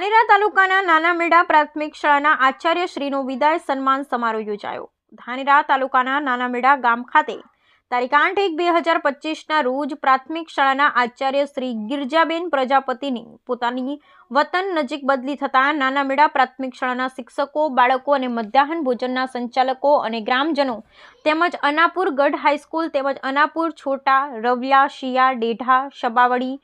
ધાનેરા તાલુકાના નાના મેળા પ્રાથમિક શાળાના આચાર્ય શ્રીનો વિદાય સન્માન સમારોહ યોજાયો. ધાનેરા તાલુકાના નાના મેળા ગામ ખાતે તારીખ આઠ એક બે હજાર પચીસના રોજ પ્રાથમિક શાળાના આચાર્ય શ્રી ગિરજાબેન પ્રજાપતિની પોતાની વતન નજીક બદલી થતાં નાના મેળા પ્રાથમિક શાળાના શિક્ષકો, બાળકો અને મધ્યાહન ભોજનના સંચાલકો અને ગ્રામજનો તેમજ અનાપુર ગઢ હાઈસ્કૂલ તેમજ અનાપુર છોટા રવિયા, શિયા, ડેઢા, શબાવડી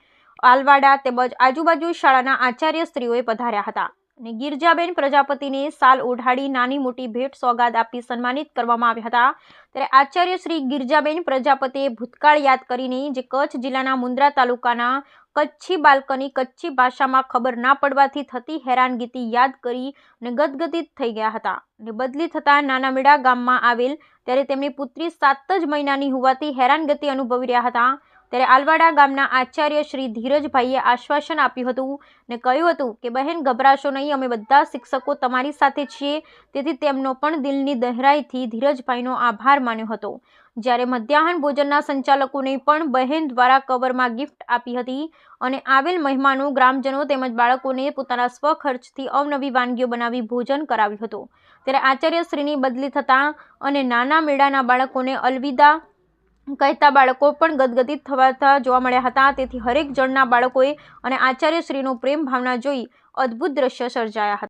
આલવાડા તેમજ આજુબાજુ શાળાના આચાર્ય સ્ત્રીઓએ પધાર્યા હતા. અને ગિરજાબેન પ્રજાપતિને સાલ ઓઢાડી નાની મોટી ભેટ સોગાદ આપી સન્માનિત કરવામાં આવ્યા હતા. ત્યારે આચાર્ય શ્રી ગિરજાબેન પ્રજાપતિએ ભૂતકાળ યાદ કરીને જે કચ્છ જિલ્લાના મુન્દ્રા તાલુકાના કચ્છી બાલ્કની કચ્છી ભાષામાં ખબર ના પડવાથી થતી હેરાનગતિ યાદ કરી અને ગદગદિત થઈ ગયા હતા. અને બદલી થતાં નાનામેડા ગામમાં આવેલ, ત્યારે તેમની પુત્રી સાત જ મહિનાની હોવાથી હેરાનગતિ અનુભવી રહ્યા હતા. ત્યારે આલવાડા ગામના આચાર્ય શ્રી ધીરજભાઈએ આશ્વાસન આપ્યું હતું ને કહ્યું હતું કે, બહેન, ગભરાશો નહીં, અમે બધા શિક્ષકો તમારી સાથે છીએ. તેથી તેમનો પણ દિલની દહેરાઈથી ધીરજભાઈનો આભાર માન્યો હતો. જ્યારે મધ્યાહન ભોજનના સંચાલકોને પણ બહેન દ્વારા કવરમાં ગિફ્ટ આપી હતી અને આવેલ મહેમાનો, ગ્રામજનો તેમજ બાળકોને પોતાના સ્વખર્ચથી અવનવી વાનગીઓ બનાવી ભોજન કરાવ્યું હતું. ત્યારે આચાર્યશ્રીની બદલી થતાં અને નાના મેળાના બાળકોને અલવિદા કહેતા બાળકો પણ ગદગદિત થવાતા જોવા મળ્યા હતા. તેથી હરેક જણના બાળકોએ અને આચાર્યશ્રીનો પ્રેમ ભાવના જોઈ અદ્ભુત દ્રશ્ય સર્જાયા હતા.